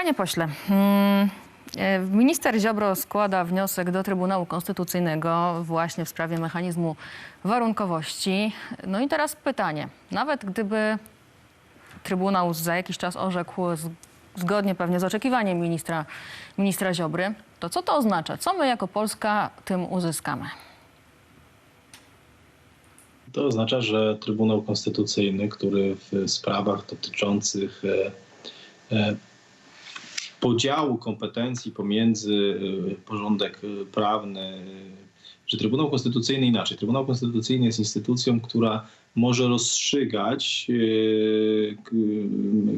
Panie pośle, mm, e, minister Ziobro składa wniosek do Trybunału Konstytucyjnego właśnie w sprawie mechanizmu warunkowości. No i teraz pytanie. Nawet gdyby Trybunał za jakiś czas orzekł zgodnie pewnie z oczekiwaniem ministra, ministra Ziobry, to co to oznacza? Co my jako Polska tym uzyskamy? To oznacza, że Trybunał Konstytucyjny, który w sprawach dotyczących e, e, podziału kompetencji pomiędzy e, porządek e, prawny, że Trybunał Konstytucyjny inaczej. Trybunał Konstytucyjny jest instytucją, która może rozstrzygać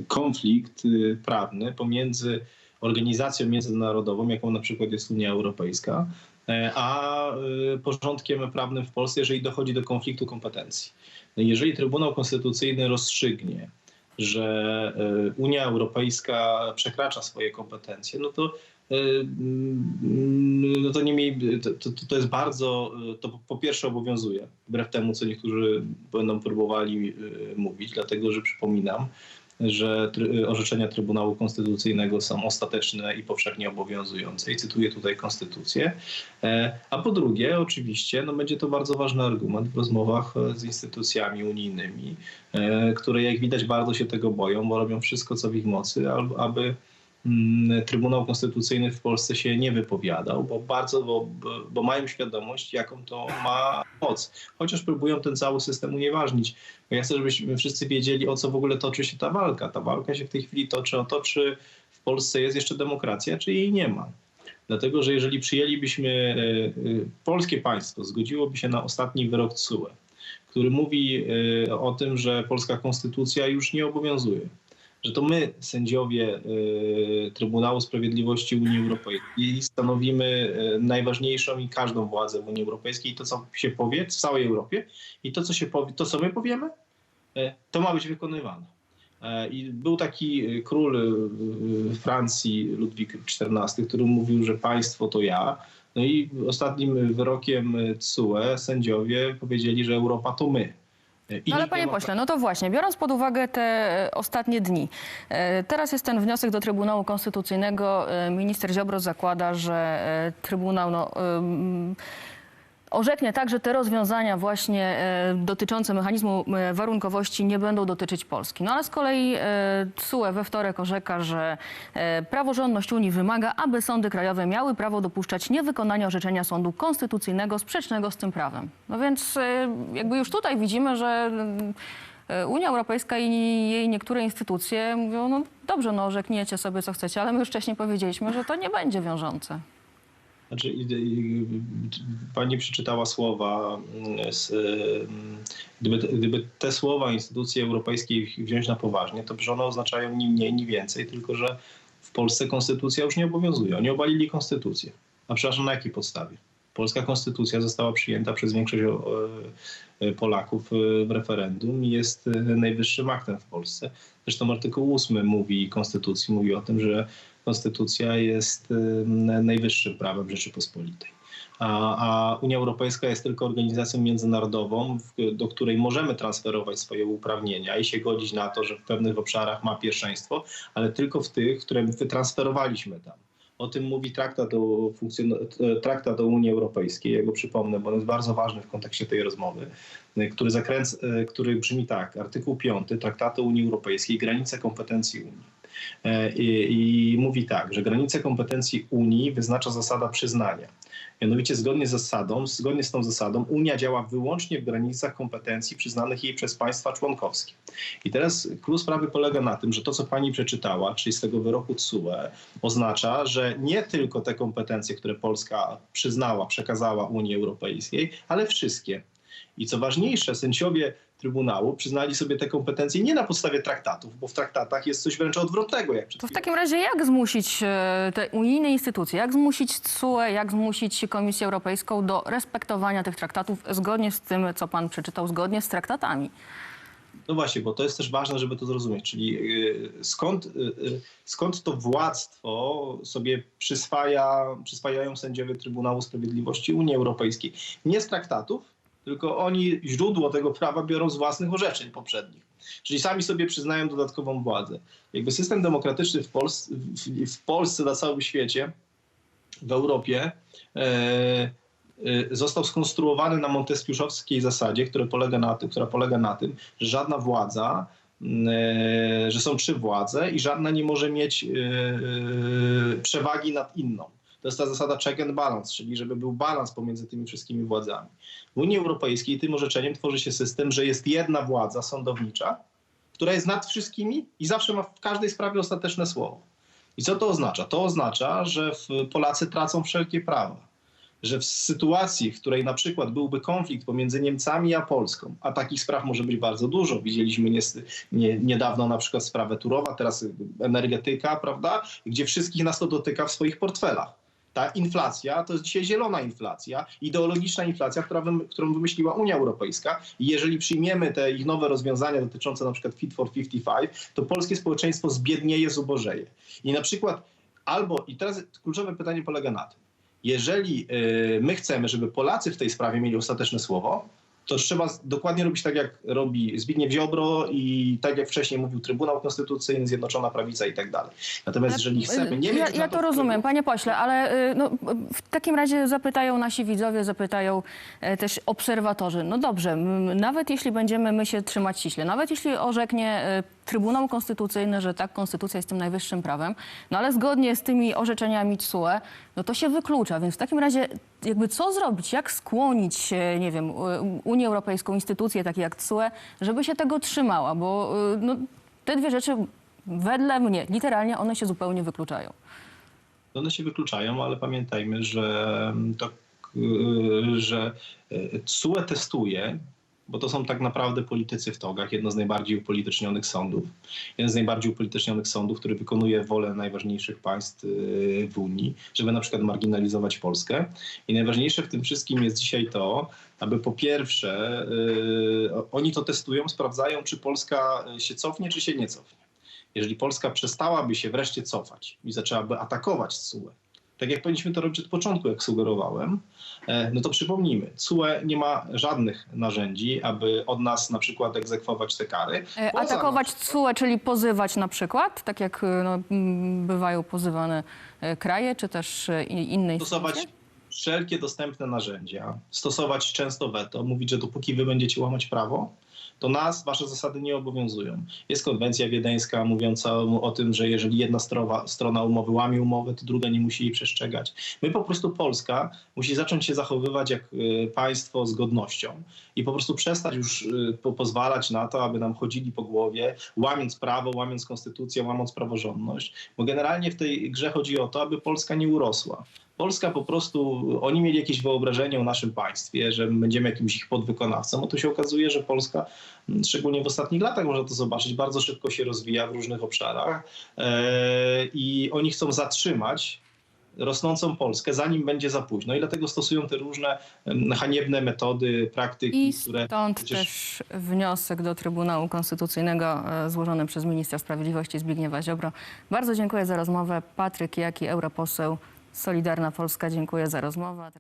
konflikt prawny pomiędzy organizacją międzynarodową, jaką na przykład jest Unia Europejska, e, a porządkiem prawnym w Polsce, jeżeli dochodzi do konfliktu kompetencji. No Jeżeli Trybunał Konstytucyjny rozstrzygnie, że e, Unia Europejska przekracza swoje kompetencje, no to e, mm, no to, nie miej, to, to, to jest bardzo, e, to po pierwsze obowiązuje, wbrew temu, co niektórzy będą próbowali mówić, dlatego że przypominam, że try- orzeczenia Trybunału Konstytucyjnego są ostateczne i powszechnie obowiązujące. I cytuję tutaj Konstytucję. E, A po drugie, oczywiście, no będzie to bardzo ważny argument w rozmowach e, z instytucjami unijnymi, e, które jak widać bardzo się tego boją, bo robią wszystko, co w ich mocy, aby Trybunał Konstytucyjny w Polsce się nie wypowiadał, bo bardzo, bo, bo mają świadomość, jaką to ma moc. Chociaż próbują ten cały system unieważnić. Ja chcę, żebyśmy wszyscy wiedzieli, o co w ogóle toczy się ta walka. Ta walka się w tej chwili toczy o to, czy w Polsce jest jeszcze demokracja, czy jej nie ma. Dlatego, że jeżeli przyjęlibyśmy, e, e, polskie państwo zgodziłoby się na ostatni wyrok TSUE, który mówi e, o tym, że polska konstytucja już nie obowiązuje, że to my, sędziowie e, Trybunału Sprawiedliwości Unii Europejskiej, stanowimy e, najważniejszą i każdą władzę w Unii Europejskiej. To, co się powie w całej Europie i to, co, się powie, to, co my powiemy, e, to ma być wykonywane. E, I był taki król Francji, Ludwik XIV, który mówił, że państwo to ja. No i ostatnim wyrokiem TSUE sędziowie powiedzieli, że Europa to my. No ale panie pośle, no to właśnie, biorąc pod uwagę te e, ostatnie dni, e, teraz jest ten wniosek do Trybunału Konstytucyjnego. E, Minister Ziobro zakłada, że Trybunał no, orzeknie tak, że te rozwiązania właśnie e, dotyczące mechanizmu e, warunkowości nie będą dotyczyć Polski. No ale z kolei e, TSUE we wtorek orzeka, że praworządność Unii wymaga, aby sądy krajowe miały prawo dopuszczać niewykonanie orzeczenia sądu konstytucyjnego sprzecznego z tym prawem. No więc jakby już tutaj widzimy, że Unia Europejska i jej niektóre instytucje mówią, no dobrze, no orzekniecie sobie co chcecie, ale my już wcześniej powiedzieliśmy, że to nie będzie wiążące. Znaczy, pani przeczytała słowa, mm, z, mm, gdyby, gdyby te słowa instytucji europejskiej wziąć na poważnie, to że one oznaczają ni mniej, ni więcej, tylko że w Polsce konstytucja już nie obowiązuje. Oni obalili konstytucję. A przepraszam, na jakiej podstawie? Polska konstytucja została przyjęta przez większość e, e, Polaków e, w referendum i jest najwyższym aktem w Polsce. Zresztą artykuł 8 mówi konstytucji, mówi o tym, że konstytucja jest najwyższym prawem Rzeczypospolitej. A, a Unia Europejska jest tylko organizacją międzynarodową, w, do której możemy transferować swoje uprawnienia i się godzić na to, że w pewnych obszarach ma pierwszeństwo, ale tylko w tych, które wytransferowaliśmy tam. O tym mówi traktat o, traktat o Unii Europejskiej. Ja go przypomnę, bo on jest bardzo ważny w kontekście tej rozmowy, e, który, zakręc, e, który brzmi tak. Artykuł 5 Traktatu Unii Europejskiej, granice kompetencji Unii. E, I, I mówi tak, że granice kompetencji Unii wyznacza zasada przyznania. Mianowicie zgodnie z zasadą, zgodnie z tą zasadą Unia działa wyłącznie w granicach kompetencji przyznanych jej przez państwa członkowskie. I teraz klucz sprawy polega na tym, że to, co pani przeczytała, czyli z tego wyroku TSUE, oznacza, że nie tylko te kompetencje, które Polska przyznała, przekazała Unii Europejskiej, ale wszystkie. I co ważniejsze, sędziowie Trybunału przyznali sobie te kompetencje nie na podstawie traktatów, bo w traktatach jest coś wręcz odwrotnego. Jak To w takim razie jak zmusić e, te unijne instytucje, jak zmusić TSUE, jak zmusić Komisję Europejską do respektowania tych traktatów zgodnie z tym, co pan przeczytał, zgodnie z traktatami? No właśnie, bo to jest też ważne, żeby to zrozumieć. Czyli y, skąd, y, skąd to władztwo sobie przyswaja, przyswajają sędziowie Trybunału Sprawiedliwości Unii Europejskiej? Nie z traktatów, tylko oni źródło tego prawa biorą z własnych orzeczeń poprzednich. Czyli sami sobie przyznają dodatkową władzę. Jakby system demokratyczny w, Pols w, Polsce, na całym świecie, w Europie e, e, został skonstruowany na monteskiuszowskiej zasadzie, która polega na tym, która polega na tym, że żadna władza, m, e, że są trzy władze i żadna nie może mieć e, przewagi nad inną. To jest ta zasada check and balance, czyli żeby był balans pomiędzy tymi wszystkimi władzami. W Unii Europejskiej tym orzeczeniem tworzy się system, że jest jedna władza sądownicza, która jest nad wszystkimi i zawsze ma w każdej sprawie ostateczne słowo. I co to oznacza? To oznacza, że Polacy tracą wszelkie prawa. Że w sytuacji, w której na przykład byłby konflikt pomiędzy Niemcami a Polską, a takich spraw może być bardzo dużo, widzieliśmy nies- nie, niedawno na przykład sprawę Turowa, teraz energetyka, prawda, gdzie wszystkich nas to dotyka w swoich portfelach. Ta inflacja to jest dzisiaj zielona inflacja, ideologiczna inflacja, która którą wymyśliła Unia Europejska. I jeżeli przyjmiemy te ich nowe rozwiązania dotyczące na przykład Fit for 55, to polskie społeczeństwo zbiednieje, zubożeje. I na przykład albo, i teraz kluczowe pytanie polega na tym, jeżeli y, my chcemy, żeby Polacy w tej sprawie mieli ostateczne słowo, to trzeba dokładnie robić tak, jak robi Zbigniew Ziobro i tak jak wcześniej mówił Trybunał Konstytucyjny, Zjednoczona Prawica i tak dalej. Natomiast jeżeli chcemy nie ja, ja to wpływu- rozumiem, panie pośle, ale y, no, w takim razie zapytają nasi widzowie, zapytają e, też obserwatorzy. No dobrze, nawet jeśli będziemy my się trzymać ściśle, nawet jeśli orzeknie e, Trybunał Konstytucyjny, że tak, konstytucja jest tym najwyższym prawem, no ale zgodnie z tymi orzeczeniami TSUE, no to się wyklucza, więc w takim razie jakby co zrobić, jak skłonić, e, nie wiem, Unię Europejską, instytucje takie jak TSUE, żeby się tego trzymała, bo y, no, te dwie rzeczy wedle mnie, literalnie one się zupełnie wykluczają. one się wykluczają, ale pamiętajmy, że to, y, że testuje, bo to są tak naprawdę politycy w togach, jedno z najbardziej upolitycznionych sądów. Jeden z najbardziej upolitycznionych sądów, który wykonuje wolę najważniejszych państw y, w Unii, żeby na przykład marginalizować Polskę. I najważniejsze w tym wszystkim jest dzisiaj to, aby po pierwsze, y, oni to testują, sprawdzają, czy Polska się cofnie, czy się nie cofnie. Jeżeli Polska przestałaby się wreszcie cofać i zaczęłaby atakować CUE, tak jak powinniśmy to robić od początku, jak sugerowałem, e, no to przypomnijmy, CUE nie ma żadnych narzędzi, aby od nas na przykład egzekwować te kary. E, Poza Atakować CUE, czyli pozywać na przykład, tak jak e, no, bywają pozywane kraje, czy też inne stosować instytucje? wszelkie dostępne narzędzia, stosować często weto, mówić, że dopóki wy będziecie łamać prawo, to nas wasze zasady nie obowiązują. Jest konwencja wiedeńska mówiąca o tym, że jeżeli jedna strona, strona umowy łamie umowę, to druga nie musi jej przestrzegać. My po prostu Polska musi zacząć się zachowywać jak y, państwo z godnością i po prostu przestać już y, po, pozwalać na to, aby nam chodzili po głowie, łamiąc prawo, łamiąc konstytucję, łamiąc praworządność, bo generalnie w tej grze chodzi o to, aby Polska nie urosła. Polska po prostu, oni mieli jakieś wyobrażenie o naszym państwie, że będziemy jakimś ich podwykonawcą, tu się okazuje, że Polska, m, szczególnie w ostatnich latach można to zobaczyć, bardzo szybko się rozwija w różnych obszarach e, i oni chcą zatrzymać rosnącą Polskę, zanim będzie za późno i dlatego stosują te różne em, haniebne metody, praktyki, I które stąd przecież- też wniosek do Trybunału Konstytucyjnego e, złożony przez ministra sprawiedliwości Zbigniewa Ziobro. Bardzo dziękuję za rozmowę. Patryk Jaki, europoseł Solidarna Polska, dziękuję za rozmowę.